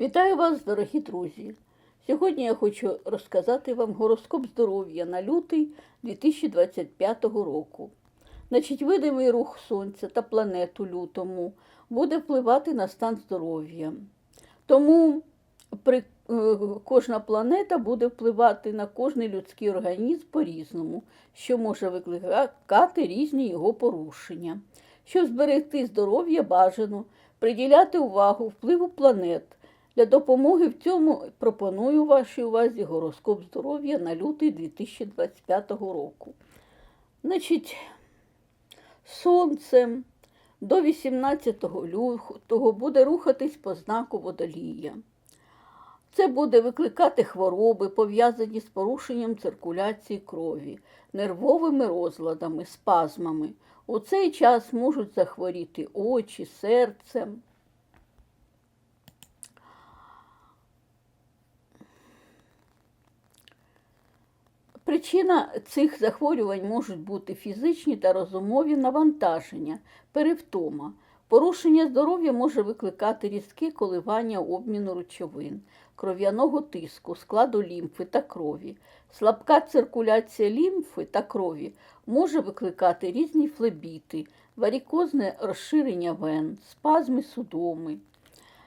Вітаю вас, дорогі друзі! Сьогодні я хочу розказати вам гороскоп здоров'я на лютий 2025 року. Значить, видимий рух Сонця та планет у лютому буде впливати на стан здоров'я. Тому при, е, кожна планета буде впливати на кожний людський організм по-різному, що може викликати різні його порушення. Щоб зберегти здоров'я, бажано приділяти увагу впливу планет. Для допомоги в цьому пропоную вашій увазі гороскоп здоров'я на лютий 2025 року. Значить, сонце до 18 лютого буде рухатись по знаку водолія. Це буде викликати хвороби, пов'язані з порушенням циркуляції крові, нервовими розладами, спазмами. У цей час можуть захворіти очі, серце. Причина цих захворювань можуть бути фізичні та розумові навантаження, перевтома. Порушення здоров'я може викликати різке коливання обміну речовин, кров'яного тиску, складу лімфи та крові. Слабка циркуляція лімфи та крові може викликати різні флебіти, варікозне розширення вен, спазми судоми.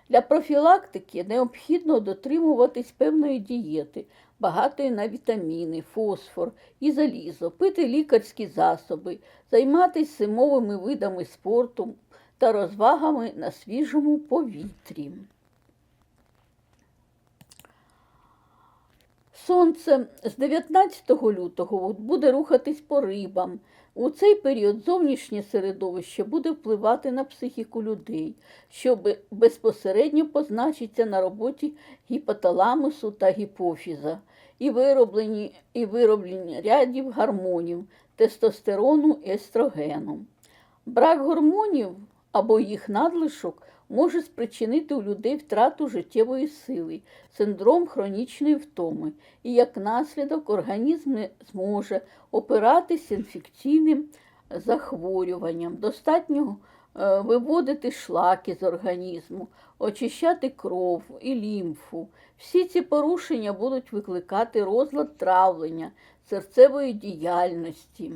Для профілактики необхідно дотримуватись певної дієти, багатої на вітаміни, фосфор і залізо, пити лікарські засоби, займатися зимовими видами спорту та розвагами на свіжому повітрі. Сонце з 19 лютого буде рухатись по рибам. У цей період зовнішнє середовище буде впливати на психіку людей, що безпосередньо позначиться на роботі гіпоталамусу та гіпофіза і вироблені, і вироблені рядів гормонів, тестостерону і естрогену. Брак гормонів або їх надлишок може спричинити у людей втрату життєвої сили, синдром хронічної втоми, і як наслідок організм не зможе опиратися інфекційним захворюванням, достатньо е, виводити шлаки з організму, очищати кров і лімфу. Всі ці порушення будуть викликати розлад травлення, серцевої діяльності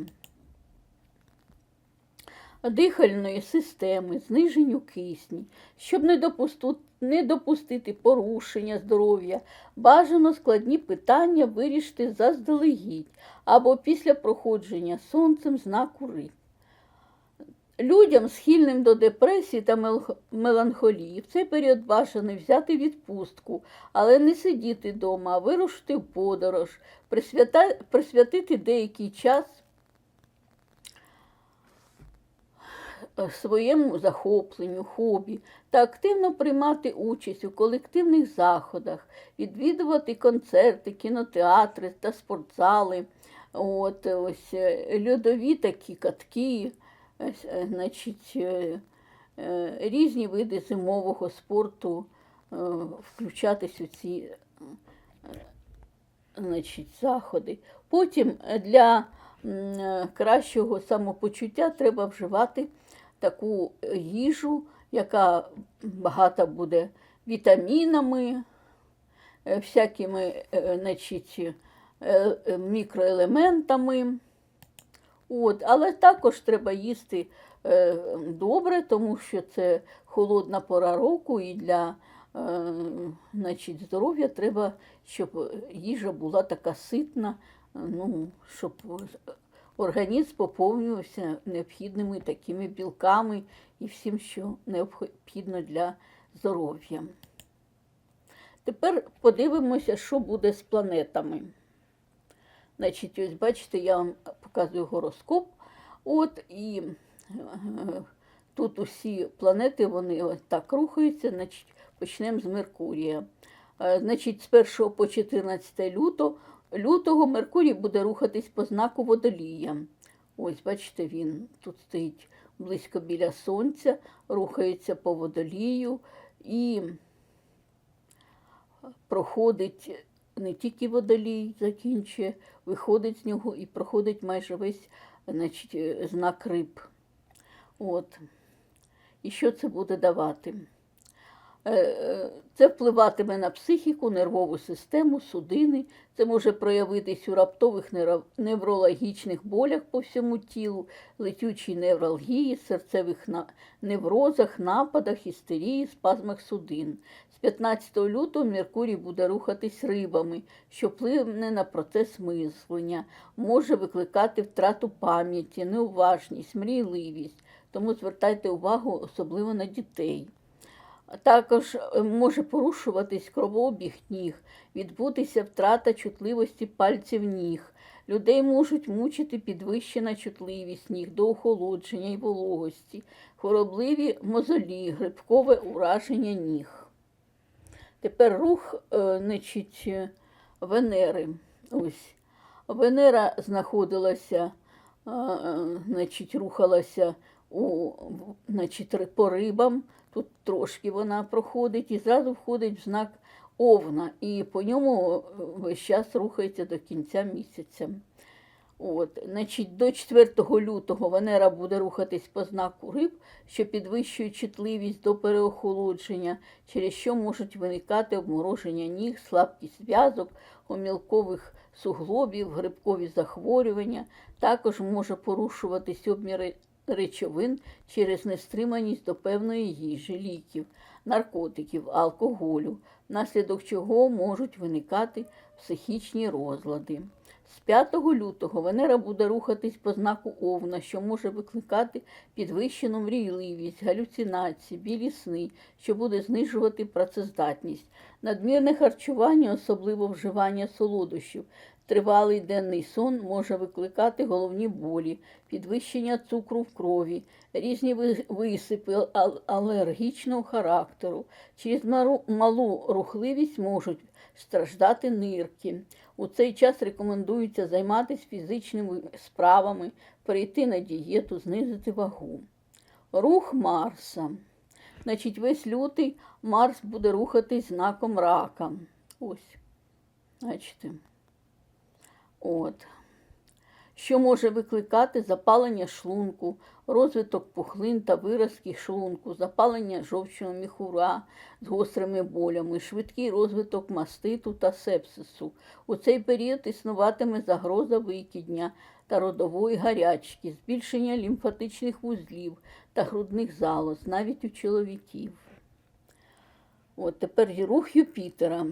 дихальної системи, зниженню кисні, щоб не допустити, не допустити порушення здоров'я, бажано складні питання вирішити заздалегідь або після проходження сонцем знаку риб. Людям, схильним до депресії та меланхолії, в цей період бажано взяти відпустку, але не сидіти вдома, а вирушити в подорож, присвятити деякий час своєму захопленню, хобі та активно приймати участь у колективних заходах, відвідувати концерти, кінотеатри та спортзали, от, ось, е, льодові такі катки, е, значить, е, різні види зимового спорту включатись у ці значить, заходи. Потім для кращого самопочуття треба вживати таку їжу, яка багата буде вітамінами, е, всякими е, значить, е, мікроелементами. От, Але також треба їсти добре, тому що це холодна пора року і для значить, здоров'я треба, щоб їжа була така ситна, ну, щоб організм поповнювався необхідними такими білками і всім, що необхідно для здоров'я. Тепер подивимося, що буде з планетами. Значить, ось бачите, я вам показую гороскоп. От і е, тут усі планети вони ось так рухаються, значить, почнемо з Меркурія. Е, значить, з 1 по 14 лютого лютого Меркурій буде рухатись по знаку водолія. Ось, бачите, він тут стоїть близько біля сонця, рухається по водолію і проходить не тільки водолій, закінчує, виходить з нього і проходить майже весь значить, знак риб. От. І що це буде давати? Е, е, Це впливатиме на психіку, нервову систему, судини. Це може проявитись у раптових неврологічних болях по всьому тілу, летючій невралгії, серцевих неврозах, нападах, істерії, спазмах судин. З 15 лютого Меркурій буде рухатись рибами, що впливне на процес мислення, може викликати втрату пам'яті, неуважність, мрійливість. Тому звертайте увагу особливо на дітей. Також е, може порушуватись кровообіг ніг, відбутися втрата чутливості пальців ніг. Людей можуть мучити підвищена чутливість ніг до охолодження і вологості, хворобливі мозолі, грибкове ураження ніг. Тепер рух е, значить, е, Венери. Ось. Венера знаходилася, значить, рухалася у, значить, по рибам. Тут трошки вона проходить і зразу входить в знак Овна. І по ньому е, весь час рухається до кінця місяця. От, значить, до 4 лютого Венера буде рухатись по знаку риб, що підвищує чутливість до переохолодження, через що можуть виникати обмороження ніг, слабкість зв'язок, омілкових суглобів, грибкові захворювання. Також може порушуватись обмір речовин через нестриманість до певної їжі, ліків, наркотиків, алкоголю, внаслідок чого можуть виникати психічні розлади. З 5 лютого Венера буде рухатись по знаку Овна, що може викликати підвищену мрійливість, галюцинації, білі сни, що буде знижувати працездатність. Надмірне харчування, особливо вживання солодощів, тривалий денний сон може викликати головні болі, підвищення цукру в крові, різні висипи алергічного характеру. Через малу рухливість можуть страждати нирки. У цей час рекомендується займатися фізичними справами, перейти на дієту, знизити вагу. Рух Марса. Значить, весь лютий Марс буде рухатись знаком рака. Ось. Бачите. От. Що може викликати запалення шлунку, розвиток пухлин та виразки шлунку, запалення жовчного міхура з гострими болями, швидкий розвиток маститу та сепсису. У цей період існуватиме загроза викидня та родової гарячки, збільшення лімфатичних вузлів та грудних залоз, навіть у чоловіків. От тепер рух Юпітера.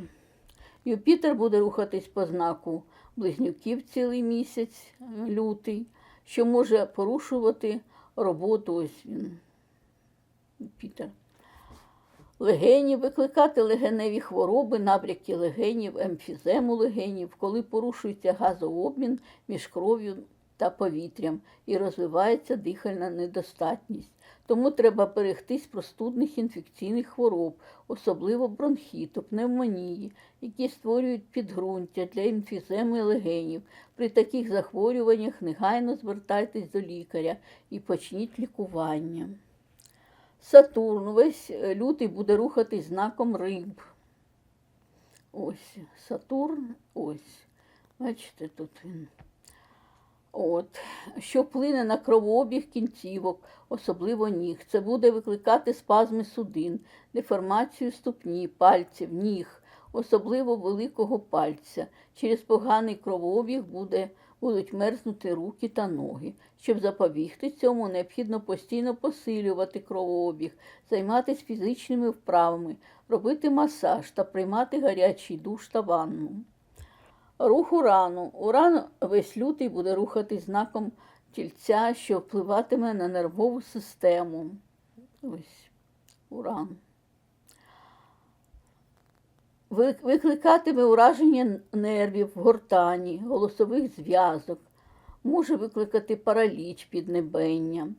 Юпітер буде рухатись по знаку близнюків цілий місяць, лютий, що може порушувати роботу. Ось він, Пітер. Легенів, викликати легеневі хвороби, набряки легенів, емфізему легенів, коли порушується газообмін між кров'ю та повітрям і розвивається дихальна недостатність. Тому треба берегтись простудних інфекційних хвороб, особливо бронхіту, пневмонії, які створюють підґрунтя для емфіземи легенів. При таких захворюваннях негайно звертайтесь до лікаря і почніть лікування. Сатурн весь лютий буде рухатись знаком риб. Ось Сатурн, ось. Бачите, тут він. От, що вплине на кровообіг кінцівок, особливо ніг. Це буде викликати спазми судин, деформацію ступні, пальців, ніг, особливо великого пальця. Через поганий кровообіг буде, будуть мерзнути руки та ноги. Щоб запобігти цьому, необхідно постійно посилювати кровообіг, займатися фізичними вправами, робити масаж та приймати гарячий душ та ванну. Рух урану. Уран весь лютий буде рухати знаком тільця, що впливатиме на нервову систему. Ось уран. Викликатиме ураження нервів, гортані, голосових зв'язок, може викликати параліч піднебення.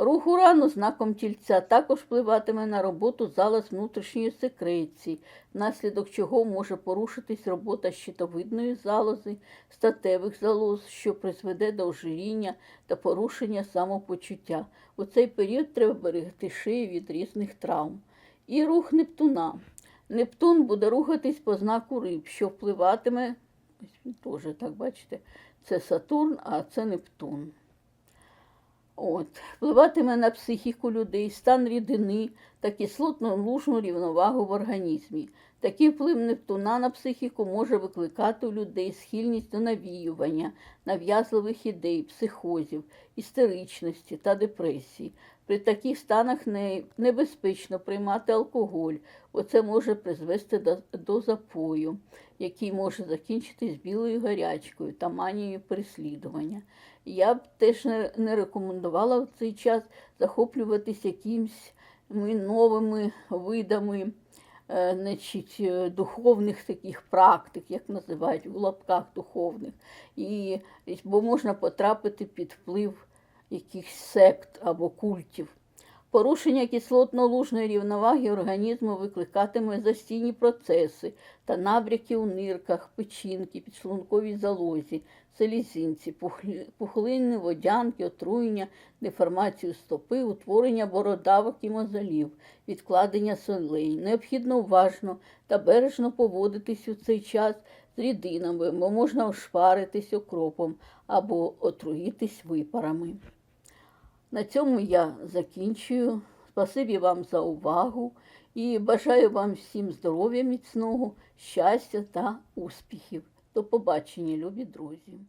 Рух урану знаком тільця також впливатиме на роботу залоз внутрішньої секреції, внаслідок чого може порушитись робота щитовидної залози, статевих залоз, що призведе до ожиріння та порушення самопочуття. У цей період треба берегти шию від різних травм. І рух Нептуна. Нептун буде рухатись по знаку риб, що впливатиме, теж так бачите, це Сатурн, а це Нептун. От. Впливатиме на психіку людей, стан рідини та кислотно-лужну рівновагу в організмі. Такий вплив Нептуна на психіку може викликати у людей схильність до навіювання, нав'язливих ідей, психозів, істеричності та депресії. При таких станах не, небезпечно приймати алкоголь, бо це може призвести до запою, який може закінчитись білою гарячкою та манією переслідування. Я б теж не, рекомендувала в цей час захоплюватись якимось новими видами е, значить, е, духовних таких практик, як називають в лапках духовних, і, бо можна потрапити під вплив якихось сект або культів. Порушення кислотно-лужної рівноваги організму викликатиме застійні процеси та набряки у нирках, печінки, підшлунковій залозі, селезінці, пухлі- пухлини, водянки, отруєння, деформацію стопи, утворення бородавок і мозолів, відкладення солей. Необхідно уважно та бережно поводитись у цей час з рідинами, бо можна ошпаритись окропом або отруїтись випарами. На цьому я закінчую. Спасибі вам за увагу і бажаю вам всім здоров'я міцного, щастя та успіхів. До побачення, любі друзі.